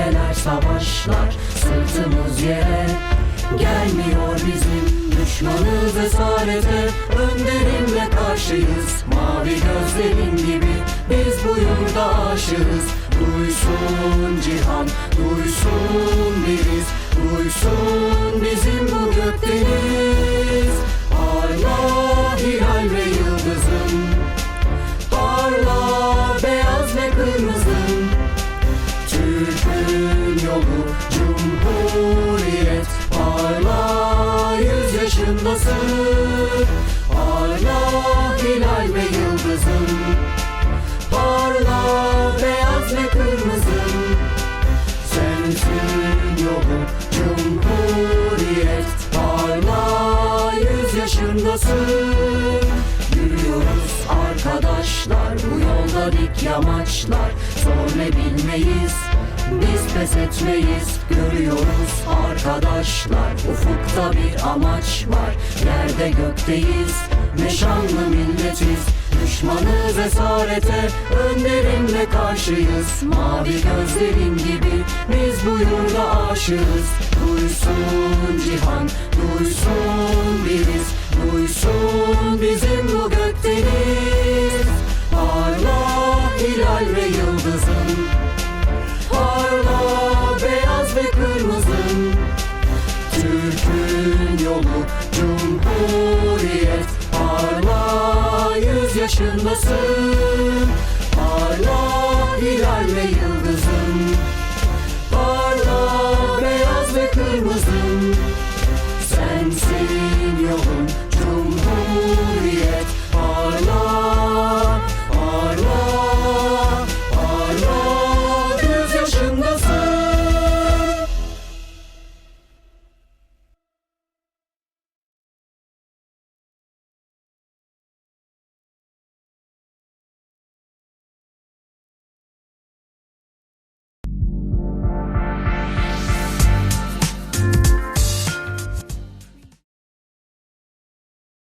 arkadaşlar Sırtımız yere. Gelmiyor bizim Düşmanız esarete. Önderimle karşıyız. Mavi gözlerin gibi Biz bu yurda aşığız. Duysun cihan Duysun biriz Duysun bizim bu gökdeniz yüz yaşındasın Parla hilal ve yıldızın. Parla beyaz ve kırmızı Sensin yolu Cumhuriyet. Parla yüz yaşındasın. Yürüyoruz arkadaşlar Bu yolda dik yamaçlar. Ne bilmeyiz Biz pes etmeyiz Görüyoruz arkadaşlar. Ufukta bir amaç var Yerde gökteyiz. Ne şanlı milletiz Düşmanız esarete Önderimle karşıyız. Mavi gözlerin gibi Biz bu yurda aşığız. Duysun cihan Duysun olur Cumhuriyet Hala yüz yaşındasın Hala hilal ve yıldızın. Hala beyaz ve kırmızın. Sensin yolun. Cumhuriyet